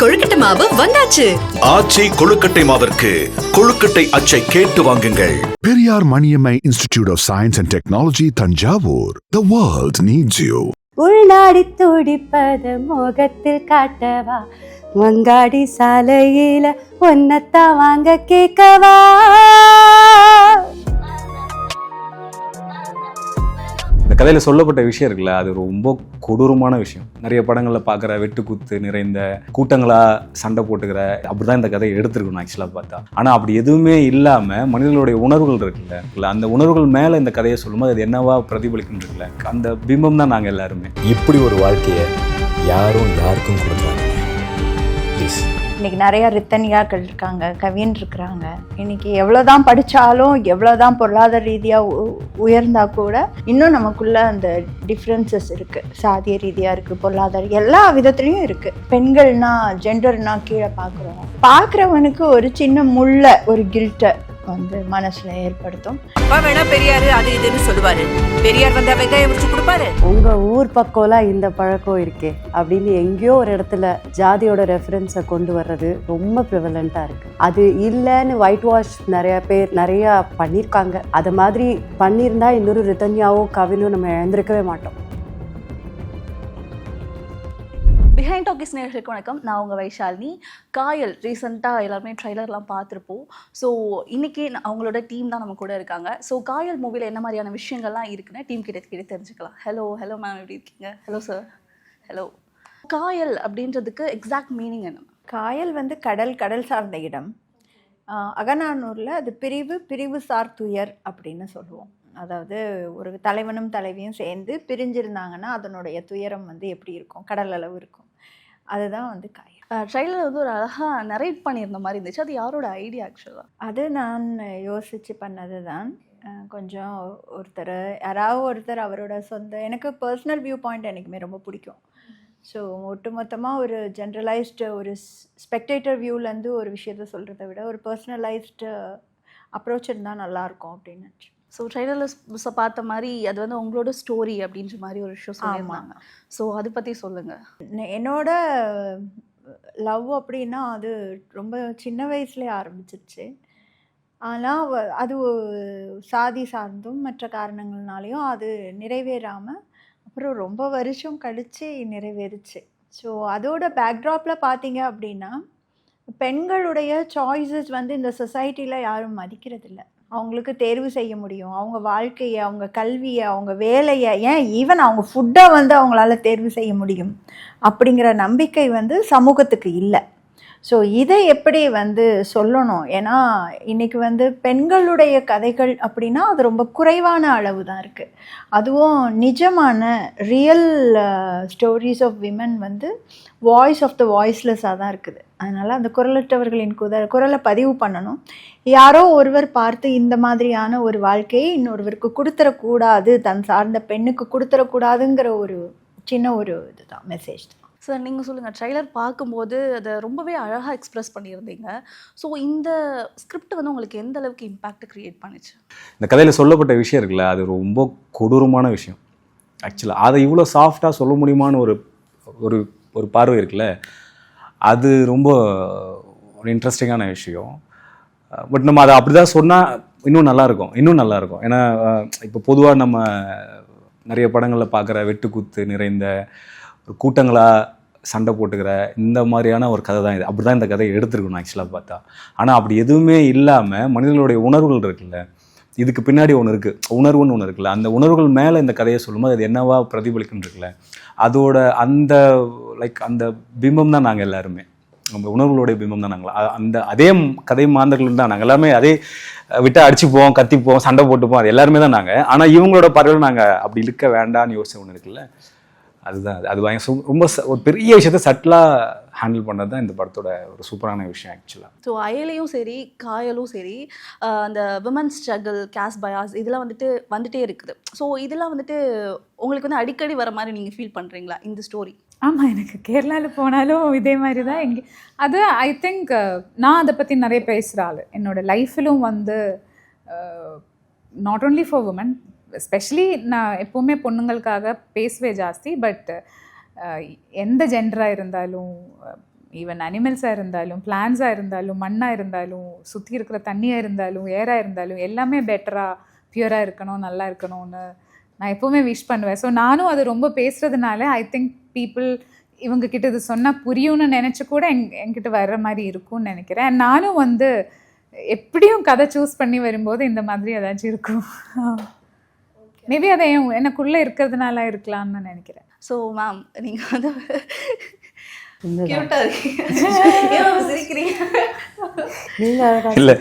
கொழுக்கட்டை மாவு வந்தாச்சு ஆச்சி கொழுக்கட்டை மாவிற்கு கொழுக்கட்டை அச்சை கேட்டு வாங்குங்கள் Periyar Maniammai Institute of Science and Technology, Tanjavur. The world needs you. உள்நாடி துடிப்பது முகத்தில் காட்டவா மங்காடி சாலையில ஒன்னத்தான் வாங்க கேட்கவா இந்த கதையில் சொல்லப்பட்ட விஷயம் இருக்குல்ல அது ரொம்ப கொடூரமான விஷயம். நிறைய படங்களில் பார்க்குற வெட்டுக்குத்து நிறைந்த கூட்டங்களாக சண்டை போட்டுக்கிற அப்படி தான் இந்த கதையை எடுத்துருக்கணும் ஆக்சுவலாக பார்த்தா. ஆனால் அப்படி எதுவுமே இல்லாமல் மனிதர்களுடைய உணர்வுகள் இருக்குல்ல இல்லை அந்த உணர்வுகள் மேலே இந்த கதையை சொல்லும்போது அது என்னவா பிரதிபலிக்கும் இருக்குல்ல? அந்த பிம்பம் தான் நாங்கள் எல்லாருமே. இப்படி ஒரு வாழ்க்கையை யாரும் யாருக்கும் கொடுக்காதீங்க. ப்ளீஸ் இன்னைக்கு நிறைய ரித்தனியாக்கள் இருக்காங்க கவின் இருக்கிறாங்க. இன்னைக்கு எவ்வளோதான் படித்தாலும் எவ்வளோதான் பொருளாதார ரீதியாக உயர்ந்தால் கூட இன்னும் நமக்குள்ள அந்த டிஃப்ரென்சஸ் இருக்குது சாதிய ரீதியாக இருக்குது பொருளாதார எல்லா விதத்துலேயும் இருக்குது பெண்கள்னா ஜெண்டர்னா கீழே பார்க்குறோம். பார்க்குறவனுக்கு ஒரு சின்ன முள்ள ஒரு கில்ட்டை வந்து மனசில் ஏற்படுத்தும். அப்பா வேணா பெரியாரு அது இதுன்னு சொல்லுவாரு. பெரியார் வந்தா வெங்காயம் உரிச்சு கொடுப்பாரு. உங்க ஊர் பக்கம்லாம் இந்த பழக்கம் இருக்கே அப்படின்னு எங்கேயோ ஒரு இடத்துல ஜாதியோட ரெஃபரன்ஸை கொண்டு வர்றது ரொம்ப ப்ரிவலண்ட்டாக இருக்கு. அது இல்லைன்னு ஒயிட் வாஷ் நிறைய பேர் நிறைய பண்ணியிருக்காங்க அது மாதிரி பண்ணியிருந்தா இன்னொரு ரிதன்யாவோ கவினோ நம்ம இழந்திருக்கவே மாட்டோம். பிஹைண்ட் டாக்கிஸ் நேர்களுக்கு வணக்கம். நான் உங்கள் வைஷாலினி. காயல் ரீசெண்டாக எல்லாருமே ட்ரைலர்லாம் பார்த்துருப்போம். ஸோ இன்றைக்கி அவங்களோட டீம் தான் நம்ம கூட இருக்காங்க. ஸோ காயல் மூவியில் என்ன மாதிரியான விஷயங்கள்லாம் இருக்குன்னு டீம் கிட்ட கிட்ட தெரிஞ்சுக்கலாம். ஹலோ ஹலோ மேம் எப்படி இருக்கீங்க? ஹலோ சார் ஹலோ காயல் அப்படின்றதுக்கு எக்ஸாக்ட் மீனிங் என்ன? காயல் வந்து கடல் கடல் சார்ந்த இடம். அகநானூரில் அது பிரிவு பிரிவு சார் துயர் அப்படின்னு சொல்லுவோம். அதாவது ஒரு தலைவனும் தலைவியும் சேர்ந்து பிரிஞ்சிருந்தாங்கன்னா அதனுடைய துயரம் வந்து எப்படி இருக்கும்? கடல் அளவு இருக்கும். அதுதான் வந்து காயல் ட்ரைலர் வந்து ஒரு அழகாக நரேட் பண்ணியிருந்த மாதிரி இருந்துச்சு. அது யாரோட ஐடியா ஆக்சுவலாக அது நான் யோசித்து பண்ணது தான் கொஞ்சம் ஒருத்தர் யாராவது ஒருத்தர் அவரோட சொந்த எனக்கு பர்சனல் வியூ பாயிண்ட் எனக்குமே ரொம்ப பிடிக்கும். ஸோ ஒட்டுமொத்தமாக ஒரு ஜென்ரலைஸ்டு ஒரு ஸ்பெக்டேட்டர் வியூலேருந்து ஒரு விஷயத்த சொல்கிறத விட ஒரு பர்சனலைஸ்டு அப்ரோச் இருந்தால் நல்லாயிருக்கும் அப்படின்னு நினச்சேன். ஸோ ட்ரைலரில் பார்த்த மாதிரி அது வந்து உங்களோட ஸ்டோரி அப்படின்ற மாதிரி ஒரு விஷயம் சொல்லியிருந்தாங்க. ஸோ அதை பற்றி சொல்லுங்கள் என்னோட லவ் அப்படின்னா அது ரொம்ப சின்ன வயசுலேயே ஆரம்பிச்சிருச்சு. ஆனால் அது சாதி சார்ந்தும் மற்ற காரணங்கள்னாலையும் அது நிறைவேறாமல் அப்புறம் ரொம்ப வருஷம் கழித்து நிறைவேறுச்சு. ஸோ அதோட பேக்ட்ராப்பில் பார்த்தீங்க அப்படின்னா பெண்களுடைய சாய்ஸஸ் வந்து இந்த சொசைட்டியில் யாரும் மதிக்கிறதில்ல. அவங்களுக்கு தேர்வு செய்ய முடியும். அவங்க வாழ்க்கையை அவங்க கல்வியை அவங்க வேலையை ஏன் ஈவன் அவங்க ஃபுட்டை வந்து அவங்களால தேர்வு செய்ய முடியும் அப்படிங்கிற நம்பிக்கை வந்து சமூகத்துக்கு இல்லை. ஸோ இதை எப்படி வந்து சொல்லணும்? ஏன்னா இன்றைக்கி வந்து பெண்களுடைய கதைகள் அப்படின்னா அது ரொம்ப குறைவான அளவு uh, தான் இருக்குது அதுவும் நிஜமான ரியல் ஸ்டோரிஸ் ஆஃப் விமன் வந்து வாய்ஸ் ஆஃப் த வாய்ஸ்லெஸ்ஸாக தான் இருக்குது. அதனால் அந்த குரலற்றவர்களின் குத குரலை பதிவு பண்ணணும். யாரோ ஒருவர் பார்த்து இந்த மாதிரியான ஒரு வாழ்க்கையை இன்னொருவருக்கு கொடுத்துடக்கூடாது தன் சார்ந்த பெண்ணுக்கு கொடுத்துடக்கூடாதுங்கிற ஒரு சின்ன ஒரு இதுதான் மெசேஜ் தான். சார் நீங்கள் சொல்லுங்கள் ட்ரைலர் பார்க்கும்போது அதை ரொம்பவே அழகாக எக்ஸ்பிரஸ் பண்ணியிருந்தீங்க. ஸோ இந்த ஸ்கிரிப்ட் வந்து உங்களுக்கு எந்த அளவுக்கு இம்பாக்ட் க்ரியேட் பண்ணுச்சு? இந்த கதையில் சொல்லப்பட்ட விஷயம் இருக்குல்ல அது ரொம்ப கொடூரமான விஷயம். ஆக்சுவலாக அதை இவ்வளோ சாஃப்டாக சொல்ல முடியுமான்னு ஒரு ஒரு ஒரு பார்வை இருக்குல்ல அது ரொம்ப ஒரு இன்ட்ரெஸ்டிங்கான விஷயம். பட் நம்ம அதை அப்படி தான் சொன்னால் இன்னும் நல்லாயிருக்கும் இன்னும் நல்லாயிருக்கும் ஏன்னா இப்போ பொதுவாக நம்ம நிறைய படங்களில் பார்க்குற வெட்டுக்கூத்து நிறைந்த ஒரு கூட்டங்களாக சண்டை போட்டுக்கிற இந்த மாதிரியான ஒரு கதை தான் இது. அப்படி தான் இந்த கதையை எடுத்திருக்கணும் ஆக்சுவலாக பார்த்தா. ஆனால் அப்படி எதுவுமே இல்லாமல் மனிதர்களுடைய உணர்வுகள் இருக்குல்ல. இதுக்கு பின்னாடி ஒன்று இருக்குது உணர்வுன்னு ஒன்று இருக்குல்ல. அந்த உணர்வுகள் மேலே இந்த கதையை சொல்லும்போது அது என்னவா பிரதிபலிக்குன்னு இருக்குல்ல. அதோட அந்த லைக் அந்த பிம்பம் தான் நாங்கள் எல்லாருமே. நம்ம உணர்வுகளுடைய பிம்பம் தான் நாங்கள் அந்த அதே கதை மாந்தர்கள் தான் நாங்கள் எல்லாமே அதே விட்டு அடிச்சுப்போம் கத்திப்போம் சண்டை போட்டுப்போம் அது எல்லாருமே தான் நாங்கள் ஆனால் இவங்களோட பார்வையில் நாங்கள் அப்படி இருக்க வேண்டாம்னு யோசிச்ச ஒன்று இருக்குல்ல? அதுதான் அது. அது பயங்கர சு- ரொம்ப ச- ஒரு பெரிய விஷயத்த சட்டிலாக ஹேண்டில் பண்ணுறது தான் இந்த படத்தோட ஒரு சூப்பரான விஷயம் ஆக்சுவலாக ஸோ அயலையும் சரி காயலும் சரி அந்த விமன் ஸ்ட்ரகிள் கேஸ் பயாஸ் இதெல்லாம் வந்துட்டு வந்துட்டே இருக்குது. ஸோ இதெல்லாம் வந்துட்டு உங்களுக்கு வந்து அடிக்கடி வர மாதிரி நீங்கள் ஃபீல் பண்ணுறீங்களா இந்த ஸ்டோரி ஆமாம் எனக்கு கேரளாவில் போனாலும் இதே மாதிரி தான் இங்கே. அது ஐ திங்க் நான் அதை பற்றி நிறைய பேசுகிற ஆள். என்னோட லைஃப்பிலும் வந்து not only for woman specially நான் எப்போவுமே பொண்ணுங்களுக்காக பேசுவே ஜாஸ்தி பட் எந்த ஜென்டராக இருந்தாலும் ஈவன் அனிமல்ஸாக இருந்தாலும் பிளான்ஸாக இருந்தாலும் மண்ணாக இருந்தாலும் சுற்றி இருக்கிற தண்ணியாக இருந்தாலும் ஏராக இருந்தாலும் எல்லாமே பெட்டராக பியூராக இருக்கணும் நல்லா இருக்கணும்னு நான் எப்போவுமே விஷ் பண்ணுவேன். ஸோ நானும் அது ரொம்ப பேசுகிறதுனால ஐ திங்க் பீப்புள் இவங்கக்கிட்ட இது சொன்னால் புரியும்னு நினச்சி கூட எங் என்கிட்ட வர்ற மாதிரி இருக்கும்னு நினைக்கிறேன். நானும் வந்து எப்படியும் கதை சூஸ் பண்ணி வரும்போது இந்த மாதிரி ஏதாச்சும் இருக்கும். மேபி அதை என் எனக்குள்ளே இருக்கிறதுனால இருக்கலாம்னு நினைக்கிறேன். ஸோ மேம் நீங்கள் வந்து இல்ல.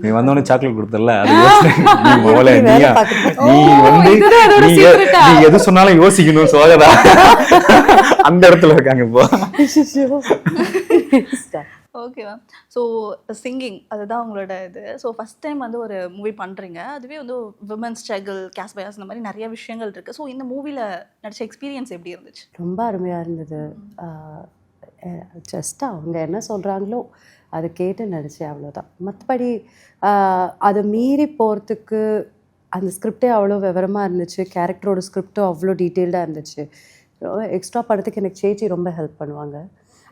நீ வந்தோடனே சாக்லேட் கொடுத்தல அது நீ? நீ வந்து? நீ எது சொன்னாலும் யோசிக்கணும் சோகதா? அந்த இடத்துல இருக்காங்க இப்போ. ஓகே மேம் ஸோ சிங்கிங் அதுதான் உங்களோட இது. ஸோ ஃபஸ்ட் டைம் வந்து ஒரு மூவி பண்ணுறீங்க அதுவே வந்து விமன் ஸ்ட்ரகிள் கேஸ் பயாஸ் இந்த மாதிரி நிறைய விஷயங்கள் இருக்குது ஸோ இந்த மூவியில் நடிச்ச எக்ஸ்பீரியன்ஸ் எப்படி இருந்துச்சு? ரொம்ப அருமையாக இருந்தது. ஜஸ்ட் அவங்க என்ன சொல்கிறாங்களோ அதை கேட்டு நடித்தேன் அவ்வளோதான் மற்றபடி அதை மீறி போகிறதுக்கு அந்த ஸ்கிரிப்டே அவ்வளோ விவரமாக இருந்துச்சு. கேரக்டரோட ஸ்கிரிப்டும் அவ்வளோ டீட்டெயில்டாக இருந்துச்சு. எக்ஸ்ட்ரா படத்துக்கு எனக்கு சேச்சி ரொம்ப ஹெல்ப் பண்ணுவாங்க.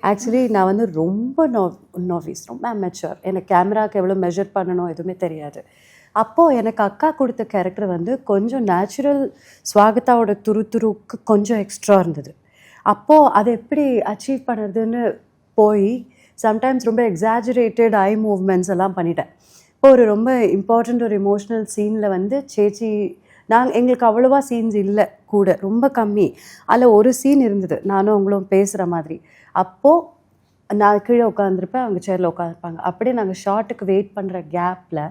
ஆக்சுவலி நான் வந்து ரொம்ப நோ நோவிஸ் ரொம்ப அமெச்சர் எனக்கு கேமராக்கு எவ்வளோ மெஷர் பண்ணணும் எதுவுமே தெரியாது. அப்போது எனக்கு அக்கா கொடுத்த கேரக்டர் வந்து கொஞ்சம் நேச்சுரல் ஸ்வாகதாவோட துரு துருக்கு கொஞ்சம் எக்ஸ்ட்ரா இருந்தது. அப்போது அதை எப்படி அச்சீவ் பண்ணுறதுன்னு போய் சம்டைம்ஸ் ரொம்ப எக்ஸாஜுரேட்டட் ஐ மூவ்மெண்ட்ஸ் எல்லாம் பண்ணிட்டேன். இப்போ ஒரு ரொம்ப இம்பார்ட்டண்ட் ஒரு இமோஷ்னல் சீனில் வந்து சேச்சி நாங்கள் எங்களுக்கு அவ்வளோவா சீன்ஸ் இல்லை கூட ரொம்ப கம்மி. அதில் ஒரு சீன் இருந்தது. நானும் அவங்களும் பேசுகிற மாதிரி. அப்போது நான் கீழே உட்காந்துருப்பேன் அவங்க சேரில் உட்காந்துருப்பாங்க அப்படியே நாங்கள் ஷார்ட்டுக்கு வெயிட் பண்ணுற கேப்பில்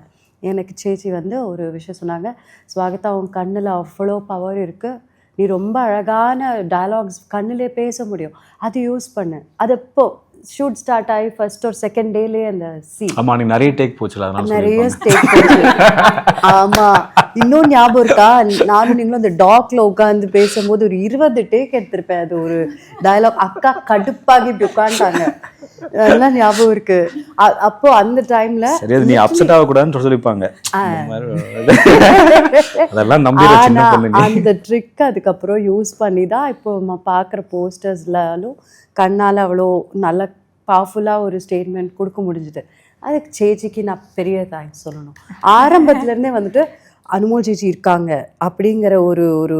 எனக்கு சேச்சி வந்து ஒரு விஷயம் சொன்னாங்க ஸ்வாகத்தா உன் கண்ணில் அவ்வளோ பவர் இருக்குது நீ ரொம்ப அழகான டயலாக்ஸ் கண்ணிலே பேச முடியும். அது யூஸ் பண்ணு. அது எப்போ ஷூட் ஸ்டார்ட் ஆகி ஃபர்ஸ்ட் ஒரு செகண்ட் டேலேயே அந்த சீன் ஆமா நீ நிறைய டேக் போச்சுல அதனால நிறைய சொல்லிருப்பாங்க. ஸ்டேட் ஆமா இன்னும் ஞாபகம் இருக்கா? நானும் நீங்களும் அந்த டாக்ல உட்காந்து பேசும்போது ஒரு இருபது டேக் எடுத்திருப்பேன். அது ஒரு டயலாக் அக்கா கடுப்பாகி இப்படி உட்காந்துட்டாங்க அதெல்லாம் ஞாபகம் இருக்கு. அப்போ அந்த டைம்ல நீ அப்செட் ஆகக்கூடாதுன்னு சொல்லிருப்பாங்க இந்த மாதிரி அதெல்லாம் நம்பிட சின்ன ஆனா பொண்ணு நீ. அந்த ட்ரிக் அதுக்கப்புறம் யூஸ் பண்ணி தான் இப்போ நம்ம பார்க்குற போஸ்டர்ஸ்லாலும் கண்ணால் அவ்வளோ நல்ல பவர்ஃபுல்லாக ஒரு ஸ்டேட்மெண்ட் கொடுக்க முடிஞ்சுது. அதுக்கு சேச்சிக்கு நான் பெரிய தேங்க்ஸ் சொல்லணும். ஆரம்பத்துலேருந்தே வந்துட்டு அனுமோல் சேச்சி இருக்காங்க அப்படிங்கிற ஒரு ஒரு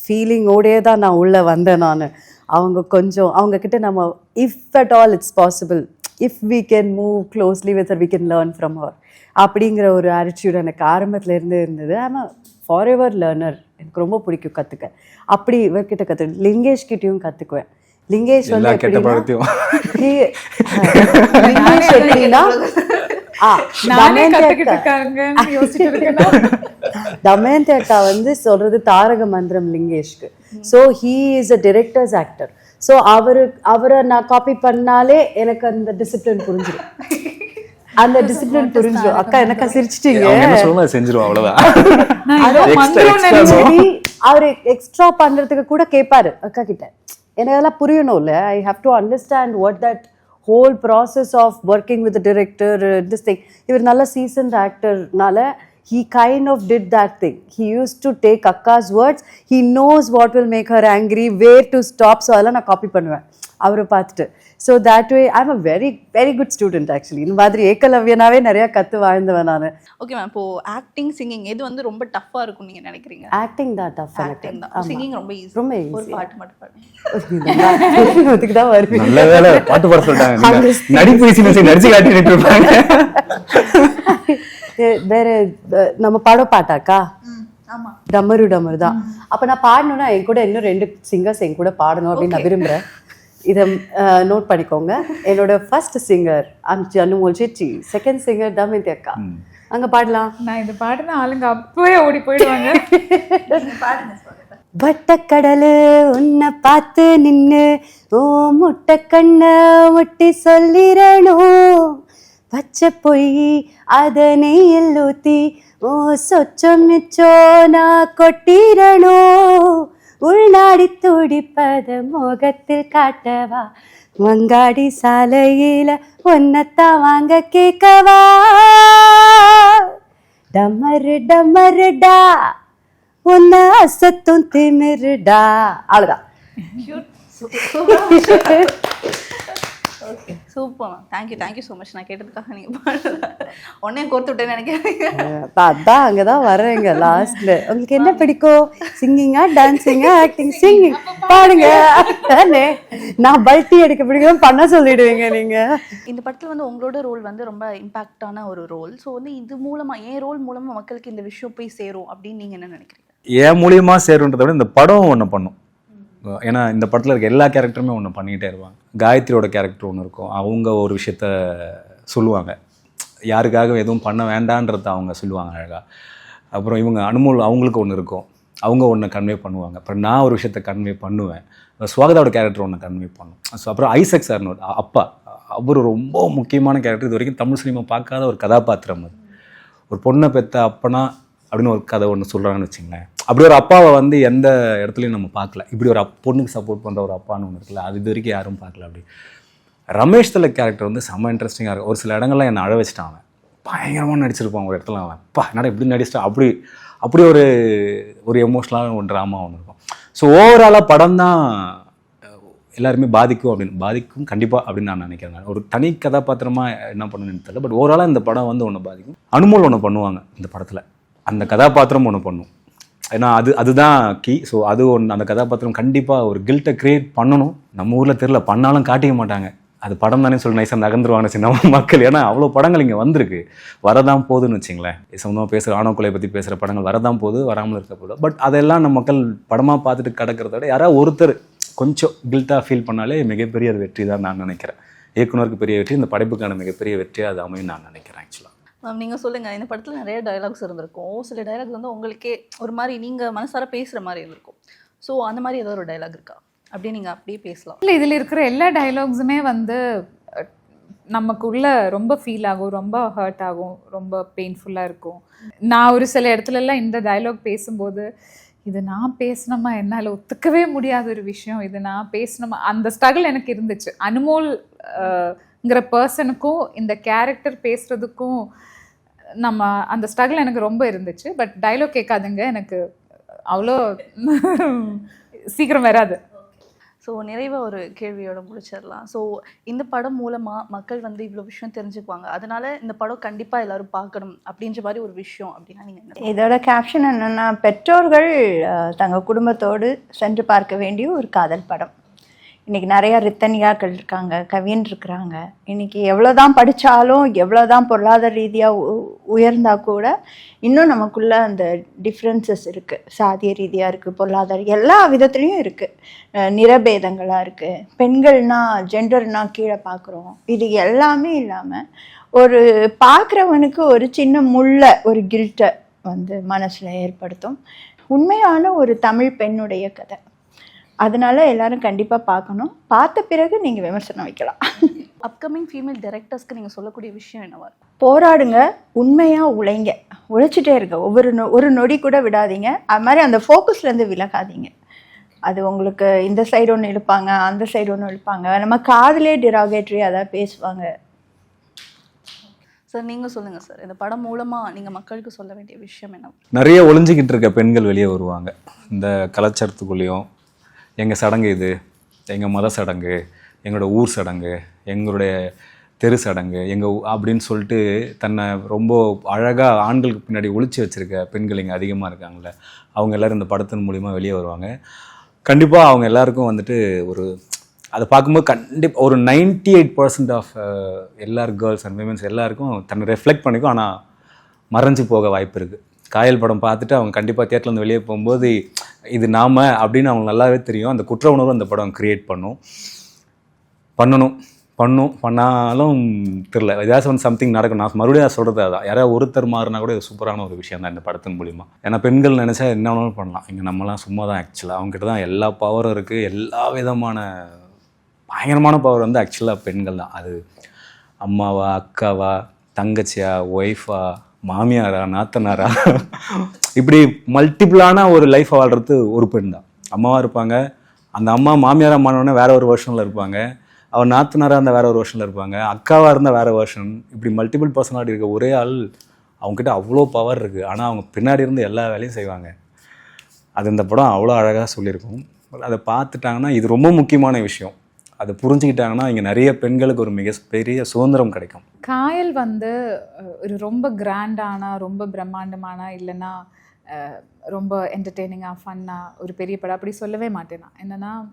ஃபீலிங்கோடயே தான் நான் உள்ளே வந்தேன் நான். அவங்க கொஞ்சம் அவங்கக்கிட்ட நம்ம if at all it's possible if we can move closely with we can learn from her அப்படிங்கிற ஒரு ஆட்டிடியூட் எனக்கு ஆரம்பத்துலேருந்து இருந்தது. ஆனால் ஃபார் எவர் லேர்னர் எனக்கு ரொம்ப பிடிக்கும் கற்றுக்க அப்படி இவர்கிட்ட கற்று லிங்கேஷ்கிட்டையும் கற்றுக்குவேன் லிங்கேஷ் வந்து கெட்ட பழத்தையும். லிங்கேஷ் எப்படின்னா ஆ, நானே தமயந்தி கற்றுக்கிட்டு அக்கா. இருக்காங்கன்னு யோசிச்சுட்டு இருக்கேன்? தமயந்தி அக்கா வந்து சொல்றது தாரக மந்திரம் லிங்கேஷ்க்கு. So he is a directors actor so அவரு அவரை நான் காப்பி பண்ணாலே எனக்கு அந்த டிசிப்ளின் புரிஞ்சிடும் அந்த டிசிப்ளின் புரிஞ்சிடும் அக்கா எனக்கா சிரிச்சிட்டீங்க. செஞ்சிருவோம் அவ்வளவுதான். அவரு எக்ஸ்ட்ரா பண்றதுக்கு கூட கேட்பாரு அக்கா கிட்ட. எனக்கு அதெல்லாம் புரியணும்ல. I have to understand what that whole process of working with director this thing இவர் நல்ல சீசன்ட் ஆக்டர்னால he kind of did that thing. He used to take akka's words. He knows what will make her angry where to stop. So அதெல்லாம் நான் copy பண்ணுவேன். அவரை பார்த்துட்டு. So that way i'm a very very good student actually. இந்த மாதிரி ஏக்கலவ்யனாவே நிறைய கத்து வாழ்ந்தவன் நான். ஓகே மேம் இப்போ ஆக்டிங் சிங்கிங் எது வந்து ரொம்ப டஃப்பாக இருக்கும் நீங்கள் நினைக்கிறீங்க? ஆக்டிங் தான் டஃப் ஆக்டிங் தான். சிங்கிங் ரொம்ப ஈஸி ரொம்ப ஒரு easy. பாட்டு மட்டும் பாடுங்க. அதுக்கு தான் வருவீங்க நல்ல வேலை பாட்டு பாட சொல்லிட்டாங்க. நடிப்பு நடிச்சு காட்டிட்டு இருப்பாங்க. வேற நம்ம பாட பாட்டாக்கா? டமரு டமரு தான். அப்ப நான் பாடணும்னா என் கூட இன்னும் ரெண்டு சிங்கர்ஸ் என் கூட பாடணும் அப்படின்னு நான் விரும்புறேன். இதை நோட் பண்ணிக்கோங்க. என்னோட ஃபர்ஸ்ட் சிங்கர் அனுமோல் சேச்சி செகண்ட் சிங்கர் தமயந்தி அக்கா. அங்க பாடலாம். நான் இது பாடின ஆளுங்க அப்பவே ஓடி போயிடுவாங்க. வட்டக்கடலு உன்னை பார்த்து நின்னு ஓ முட்டை கண்ண ஒட்டி சொல்லிடணும் பச்சை பொய் அத நெய்யில் ஊத்தி ஓ சொச்சம் மிச்சோ நான் கொட்டிடணும் உள்நாடி துடிப்பத முகத்தில் காட்டவா? மங்காடி சாலையில ஒன்னத்தா வாங்க கேட்கவா? டமரு டமருடா உன்ன அசத்தும் திமிருடா. அவ்வளோதான் okay super ma'am thank you thank you so much நான் கேட்டதுக்காக நீங்கள் பாடல உடனே கோர்த்து விட்டேன்னு நினைக்கிறீங்க அப்ப அதான் அங்கதான் வர்றேங்க லாஸ்ட்ல உங்களுக்கு என்ன பிடிக்கும்? சிங்கிங்கா டான்சிங்கா ஆக்டிங் சிங்கிங் பாடுங்க. தானே நான் பல்ட்டி அடிக்க பிடிக்கும் பண்ண சொல்லிடுவீங்க நீங்க. இந்த படத்தில் வந்து உங்களோட ரோல் வந்து ரொம்ப இம்பாக்டான ஒரு ரோல் ஸோ வந்து இது மூலமாக என் ரோல் மூலமாக மக்களுக்கு இந்த விஷயம் போய் சேரும் அப்படின்னு நீங்கள் என்ன நினைக்கிறீங்க? என் மூலியமாக சேருன்றதை விட இந்த படம் ஒன்று பண்ணும். ஏன்னா இந்த படத்தில் இருக்க எல்லா கேரக்டருமே ஒன்று பண்ணிகிட்டே இருப்பாங்க. காயத்ரியோட கேரக்டர் ஒன்று இருக்கும். அவங்க ஒரு விஷயத்த சொல்லுவாங்க. யாருக்காக எதுவும் பண்ண வேண்டான்றத அவங்க சொல்லுவாங்க அழகாக அப்புறம் இவங்க அனுமோல் அவங்களுக்கு ஒன்று இருக்கும். அவங்க ஒன்று கன்வே பண்ணுவாங்க. அப்புறம் நான் ஒரு விஷயத்த கன்வே பண்ணுவேன். சுவாகதாவோட கேரக்டர் ஒன்று கன்வே பண்ணும். ஸோ அப்புறம் ஐசக் சார்னு அப்பா. அவர் ரொம்ப முக்கியமான கேரக்டர் இது வரைக்கும் தமிழ் சினிமா பார்க்காத ஒரு கதாபாத்திரம் அது. ஒரு பொண்ணை பெற்ற அப்பனா அப்படின்னு ஒரு கதை ஒன்று சொல்கிறாங்கன்னு வச்சுங்களேன். அப்படி ஒரு அப்பாவை வந்து எந்த இடத்துலையும் நம்ம பார்க்கல. இப்படி ஒரு அப் பொண்ணுக்கு சப்போர்ட் பண்ணுற ஒரு அப்பான்னு ஒன்று இருக்குல்ல அது இது வரைக்கும் யாரும் பார்க்கல அப்படி. ரமேஷ் தலை கேரக்டர் வந்து செம்ம இன்ட்ரெஸ்டிங்காக இருக்கும். ஒரு சில இடங்கள்லாம் என்னை அழ வச்சுட்டான் அவன். பயங்கரமாக நடிச்சிருப்பான் ஒரு இடத்துல அவன். பா என்னடா இப்படி நடிச்சிட்டான் அப்படி அப்படி ஒரு ஒரு எமோஷ்னலான ஒரு ட்ராமா ஒன்று இருக்கும். ஸோ ஓவராலாக படம் தான் எல்லாருமே பாதிக்கும் அப்படின்னு பாதிக்கும் கண்டிப்பாக அப்படின்னு நான் நினைக்கிறேன் ஒரு தனி கதாபாத்திரமாக என்ன பண்ணணும்னு தெரியல பட் ஓவராலாக இந்த படம் வந்து ஒன்று பாதிக்கும். அனுமோல் ஒன்று பண்ணுவாங்க இந்த படத்தில். அந்த கதாபாத்திரம் ஒன்று பண்ணும். ஏன்னா அது அதுதான் கீ ஸோ அது ஒன்று அந்த கதாபாத்திரம் கண்டிப்பாக ஒரு கில்ட்டை க்ரியேட் பண்ணணும். நம்ம ஊரில் தெரில பண்ணாலும் காட்டிக்க மாட்டாங்க. அது படம் தானே சொல்லி நைஸாக நகர்ந்துருவாங்க சின்ன மக்கள். ஏன்னா அவ்வளோ படங்கள் இங்கே வந்திருக்கு. வரதான் போகுதுன்னு வச்சிங்களேன். சொந்தமாக பேசுகிற ஆணவ கொலை பற்றி பேசுகிற படங்கள் வரதான் போகுது வராமல் இருக்க போதும் பட் அதெல்லாம் நம்ம மக்கள் படமாக பார்த்துட்டு கிடக்கிறத விட யாராவது ஒருத்தர் கொஞ்சம் கில்ட்டாக ஃபீல் பண்ணாலே மிகப்பெரிய அது வெற்றி தான் நான் நினைக்கிறேன். இயக்குனருக்கு பெரிய வெற்றி இந்த படைப்புக்கான மிகப்பெரிய வெற்றியாக அது அமையும் நான் நினைக்கிறேன் ஆக்சுவலாக மேம் நீங்கள் சொல்லுங்கள் இந்த படத்தில் நிறைய டயலாக்ஸ் இருந்திருக்கும். சில டயலாக்ஸ் வந்து உங்களுக்கே ஒரு மாதிரி நீங்கள் மனசார பேசுகிற மாதிரி இருந்திருக்கும். ஸோ அந்த மாதிரி ஏதோ ஒரு டயலாக் இருக்கா? அப்படியே நீங்கள் அப்படியே பேசலாம். இல்லை இதில் இருக்கிற எல்லா டயலாக்ஸுமே வந்து நமக்குள்ள ரொம்ப ஃபீல் ஆகும் ரொம்ப ஹர்ட் ஆகும் ரொம்ப பெயின்ஃபுல்லாக இருக்கும். நான் ஒரு சில இடத்துலலாம் இந்த டயலாக் பேசும்போது இது நான் பேசினமா? என்னால் ஒத்துக்கவே முடியாத ஒரு விஷயம். இது நான் பேசினமா? அந்த ஸ்ட்ரகிள் எனக்கு இருந்துச்சு. அனுமோல்ங்கிற பர்சனுக்கும் இந்த கேரக்டர் பேசுகிறதுக்கும் நம்ம அந்த ஸ்ட்ரகிள் எனக்கு ரொம்ப இருந்துச்சு. பட் டயலாக் கேட்காதுங்க. எனக்கு அவ்வளோ சீக்கிரம் வராது. ஸோ நிறைவாக ஒரு கேள்வியோட முடிச்சிடலாம். ஸோ இந்த படம் மூலமாக மக்கள் வந்து இவ்வளோ விஷயம் தெரிஞ்சுக்குவாங்க. அதனால இந்த படம் கண்டிப்பாக எல்லாரும் பார்க்கணும் அப்படின்ற மாதிரி ஒரு விஷயம் அப்படின்னா நீங்கள் என்ன இதோட கேப்ஷன் என்னன்னா பெற்றோர்கள் அஹ், தங்க குடும்பத்தோடு சென்று பார்க்க வேண்டிய ஒரு காதல் படம். இன்றைக்கி நிறையா ரித்தனியாக்கள் இருக்காங்க கவியன் இருக்கிறாங்க. எவ்வளோ எவ்வளோதான் படித்தாலும் எவ்வளோதான் பொருளாதார ரீதியாக உயர்ந்தா கூட இன்னும் நமக்குள்ள அந்த டிஃப்ரென்சஸ் இருக்குது சாதிய ரீதியாக இருக்குது பொருளாதார எல்லா விதத்துலேயும் இருக்குது நிறபேதங்களாக இருக்குது பெண்கள்னா ஜெண்டர்னால் கீழே பார்க்குறோம் இது எல்லாமே இல்லாமல் ஒரு பார்க்குறவனுக்கு ஒரு சின்ன முள்ள ஒரு கில்ட்டை வந்து மனசில் ஏற்படுத்தும். உண்மையான ஒரு தமிழ் பெண்ணுடைய கதை. அதனால எல்லாரும் கண்டிப்பாக பார்க்கணும். பார்த்த பிறகு நீங்கள் விமர்சனம் வைக்கலாம். அப்கமிங் ஃபீமேல் டைரக்டர்ஸ்க்கு நீங்கள் சொல்லக்கூடிய விஷயம் என்னவா போராடுங்க உண்மையாக உழைங்க. உழைச்சிட்டே இருங்க. ஒவ்வொரு நொ ஒரு நொடி கூட விடாதீங்க. அது மாதிரி அந்த ஃபோக்கஸ்லேருந்து விலகாதீங்க. அது உங்களுக்கு இந்த சைடு ஒன்று இழுப்பாங்க அந்த சைடு ஒன்று இழுப்பாங்க. நம்ம காதலே டிராகேட்ரி அதான் பேசுவாங்க. சார் நீங்கள் சொல்லுங்கள் சார் இந்த படம் மூலமாக நீங்கள் மக்களுக்கு சொல்ல வேண்டிய விஷயம் என்ன நிறைய ஒளிஞ்சிக்கிட்டு இருக்க பெண்கள் வெளியே வருவாங்க. இந்த கலாச்சாரத்துக்குள்ளேயும் எங்கள் சடங்கு இது? எங்கள் மத சடங்கு எங்களோட ஊர் சடங்கு எங்களுடைய தெரு சடங்கு எங்கள் அப்படின்னு சொல்லிட்டு தன்னை ரொம்ப அழகாக ஆண்களுக்கு பின்னாடி ஒழிச்சு வச்சுருக்க பெண்கள் இங்கே அதிகமாக இருக்காங்கள அவங்க எல்லாரும் இந்த படத்தின் மூலிமா வெளியே வருவாங்க. கண்டிப்பாக அவங்க எல்லாருக்கும் வந்துட்டு ஒரு அதை பார்க்கும்போது கண்டிப்பாக ஒரு 98% எயிட் பர்சன்ட் ஆஃப் எல்லார் கேர்ள்ஸ் அண்ட் விமென்ஸ் எல்லாருக்கும் தன்னை ரெஃப்ளெக்ட் பண்ணிக்கும் ஆனால் மறைஞ்சு போக வாய்ப்பு இருக்குது காயல் படம் பார்த்துட்டு அவங்க கண்டிப்பாக தேட்டர்லேருந்து வெளியே போகும்போது இது நாம் அப்படின்னு அவங்களுக்கு நல்லாவே தெரியும். அந்த குற்ற உணர்வு அந்த படம் க்ரியேட் பண்ணும். பண்ணணும். பண்ணும். பண்ணாலும் தெரில ஏதாச்சும் ஒன்று சம்திங் நடக்கும். நான் மறுபடியும் சொல்கிறது அதான். யாராவது ஒருத்தர் மாறினா கூட இது சூப்பரான ஒரு விஷயம் தான் இந்த படத்தின் மூலிமா ஏன்னா பெண்கள் நினச்சா என்ன வேணாலும் பண்ணலாம். இங்கே நம்மலாம் சும்மா தான் ஆக்சுவலாக அவங்ககிட்ட தான் எல்லா பவரும் இருக்குது எல்லா விதமான பயங்கரமான பவர் வந்து ஆக்சுவலாக பெண்கள் தான். அது அம்மாவா அக்காவா தங்கச்சியா ஒய்ஃபா மாமியாரா நாத்தனாரா? இப்படி மல்டிபிளான ஒரு லைஃப் வாழ்றது ஒரு பெண் தான். அம்மாவாக இருப்பாங்க. அந்த அம்மா மாமியாரா மாணவனே வேற ஒரு வருஷனில் இருப்பாங்க. அவர் நாத்தனாராக இருந்தால் வேற ஒரு வருஷனில் இருப்பாங்க. அக்காவாக இருந்தால் வேற வருஷன் இப்படி மல்டிபிள் பர்சனாலிட்டி இருக்க ஒரே ஆள் அவங்ககிட்ட அவ்வளோ பவர் இருக்குது ஆனால் அவங்க பின்னாடி இருந்து எல்லா வேலையும் செய்வாங்க. அது இந்த படம் அவ்வளோ அழகாக சொல்லியிருக்கும். அதை பார்த்துட்டாங்கன்னா இது ரொம்ப முக்கியமான விஷயம். அதை புரிஞ்சுக்கிட்டாங்கன்னா இங்கே நிறைய பெண்களுக்கு ஒரு மிக பெரிய சுதந்திரம் கிடைக்கும். காயல் வந்து ஒரு ரொம்ப கிராண்டான ரொம்ப பிரம்மாண்டமான இல்லைன்னா ரொம்ப என்டர்டெய்னிங்காக ஃபன்னாக ஒரு பெரிய படம் அப்படி சொல்லவே மாட்டேன் நான்.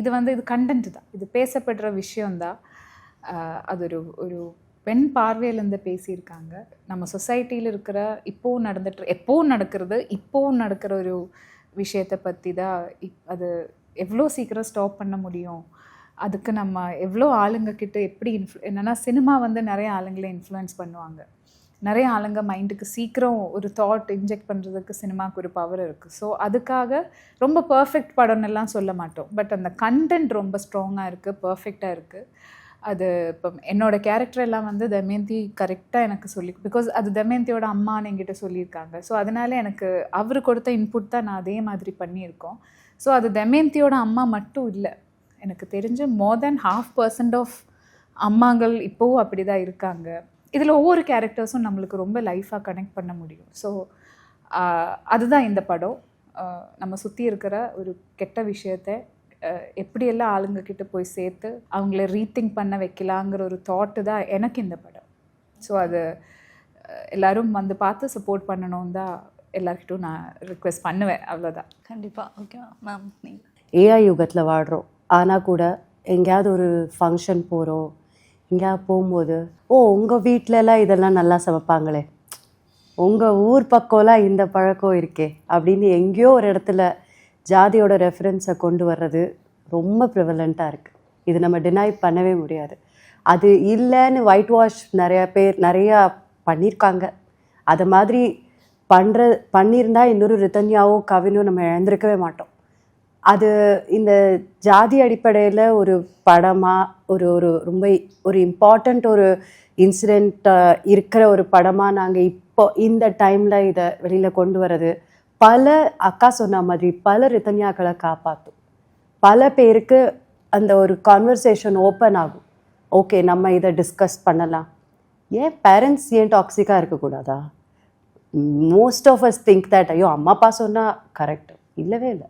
இது வந்து இது கண்டென்ட் தான். இது பேசப்படுற விஷயந்தான் அது ஒரு ஒரு பெண் பார்வையிலேருந்து பேசியிருக்காங்க. நம்ம சொசைட்டியில் இருக்கிற இப்போவும் நடந்துட்டு எப்போவும் நடக்கிறது இப்போவும் நடக்கிற ஒரு விஷயத்தை பற்றி தான் இப் அது எவ்வளோ சீக்கிரம் ஸ்டாப் பண்ண முடியும்? அதுக்கு நம்ம எவ்வளோ ஆளுங்க கிட்ட எப்படி இன்ஃப்ளு என்னென்னா சினிமா வந்து நிறைய ஆளுங்களை இன்ஃப்ளூயன்ஸ் பண்ணுவாங்க. நிறைய ஆளுங்க மைண்டுக்கு சீக்கிரம் ஒரு தாட் இன்ஜெக்ட் பண்ணுறதுக்கு சினிமாவுக்கு ஒரு பவர் இருக்குது ஸோ அதுக்காக ரொம்ப பர்ஃபெக்ட் படம்னு எல்லாம் சொல்ல மாட்டோம். பட் அந்த கண்டென்ட் ரொம்ப ஸ்ட்ராங்காக இருக்குது பர்ஃபெக்டாக இருக்குது அது இப்போ என்னோடய கேரக்டர் எல்லாம் வந்து தமயந்தி கரெக்டாக எனக்கு சொல்லி பிகாஸ் அது தமயந்தியோட அம்மான்னு என்கிட்ட சொல்லியிருக்காங்க. ஸோ அதனால எனக்கு அவர் கொடுத்த இன்புட் தான் நான் அதே மாதிரி பண்ணியிருக்கோம். ஸோ அது தமயந்தியோட அம்மா மட்டும் இல்லை. எனக்கு தெரிஞ்சு more than half percent of அம்மாங்கள் இப்போவும் அப்படி தான் இருக்காங்க. இதில் ஒவ்வொரு கேரக்டர்ஸும் நம்மளுக்கு ரொம்ப லைஃபாக கனெக்ட் பண்ண முடியும். ஸோ அதுதான் இந்த படம். நம்ம சுற்றி இருக்கிற ஒரு கெட்ட விஷயத்தை எப்படியெல்லாம் ஆளுங்க கிட்ட போய் சேர்த்து அவங்கள ரீதிங்க் பண்ண வைக்கலாங்கிற ஒரு தாட்டு தான் எனக்கு இந்த படம். ஸோ அது எல்லாரும் வந்து பார்த்து சப்போர்ட் பண்ணணும் தான் எல்லார்கிட்டும் நான் ரிக்வெஸ்ட் பண்ணுவேன். அவ்வளோதான் கண்டிப்பாக ஓகே மேம் நீங்கள் ஏஐ யுகத்தில் வாழ்கிறோம் ஆனால் கூட எங்கேயாவது ஒரு ஃபங்க்ஷன் போகிறோம் எங்கேயாவது போகும்போது ஓ உங்கள் வீட்டிலலாம் இதெல்லாம் நல்லா சமைப்பாங்களே. உங்கள் ஊர் பக்கம்லாம் இந்த பழக்கம் இருக்கே. அப்படின்னு எங்கேயோ ஒரு இடத்துல ஜாதியோட ரெஃபரன்ஸை கொண்டு வர்றது ரொம்ப ப்ரிவலண்ட்டாக இருக்குது இது நம்ம டினை பண்ணவே முடியாது. அது இல்லைன்னு ஒயிட் வாஷ் நிறையா பேர் நிறையா பண்ணியிருக்காங்க. அதை மாதிரி பண்ணுற பண்ணியிருந்தால் இன்னொரு ரிதன்யாவோ கவினோ நம்ம இழந்திருக்கவே மாட்டோம். அது இந்த ஜாதி அடிப்படையில் ஒரு படமாக ஒரு ஒரு ரொம்ப ஒரு இம்பார்ட்டண்ட் ஒரு இன்சிடெண்ட் இருக்கிற ஒரு படமாக நாங்கள் இப்போ இந்த டைமில் இதை வெளியில் கொண்டு வர்றது. பல அக்கா சொன்ன மாதிரி பல ரித்தன்யாக்களை காப்பாற்றும் பல பேருக்கு அந்த ஒரு கான்வர்சேஷன் ஓப்பன் ஆகும். ஓகே நம்ம இதை டிஸ்கஸ் பண்ணலாம். ஏன் பேரண்ட்ஸ் ஏன் டாக்ஸிக்காக இருக்கக்கூடாதா most of us think that ஐயோ அம்மா அப்பா சொன்னால் கரெக்ட் இல்லவே இல்லை.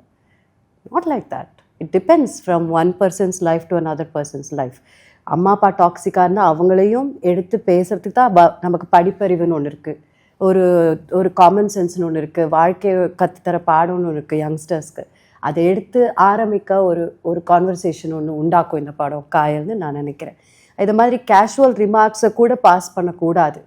Not like that it depends from one person's life to another person's life அம்மா அப்பா டாக்ஸிக்காக இருந்தால் அவங்களையும் எடுத்து பேசுறதுக்கு தான் ப- நமக்கு படிப்பறிவுன்னு ஒன்று இருக்குது ஒரு ஒரு காமன் சென்ஸ்னு ஒன்று இருக்குது வாழ்க்கையை கற்றுத்தர பாடம்னு ஒன்று இருக்குது யங்ஸ்டர்ஸ்க்கு அதை எடுத்து ஆரம்பிக்க ஒரு ஒரு கான்வர்சேஷன் ஒன்று உண்டாக்கும் இந்த படம் காயல்னு நான் நினைக்கிறேன். இது மாதிரி கேஷுவல் ரிமார்க்ஸை கூட பாஸ் பண்ணக்கூடாது.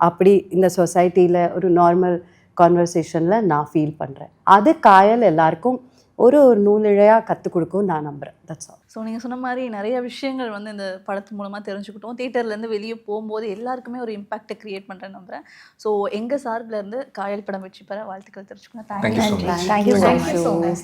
அப்படி இந்த சொசைட்டியில் ஒரு நார்மல் கான்வர்சேஷனில் நான் ஃபீல் பண்ணுறேன் அது காயல் எல்லாருக்கும் ஒரு ஒரு நூலிழையாக கற்றுக் கொடுக்கும் நான் நம்புகிறேன் தட்ஸ் ஆல் ஸோ நீங்கள் சொன்ன மாதிரி நிறைய விஷயங்கள் வந்து இந்த படத்து மூலமாக தெரிஞ்சுக்கிட்டோம். தேட்டர்லேருந்து வெளியே போகும்போது எல்லாருக்குமே ஒரு இம்பாக்டை க்ரியேட் பண்ணுறேன் நம்புறேன். ஸோ எங்கள் சார்பில் இருந்து காயல் படம் வெற்றி பெற வாழ்த்துக்கள் தெரிஞ்சுக்கணும். Thank you so thank you much. Thank you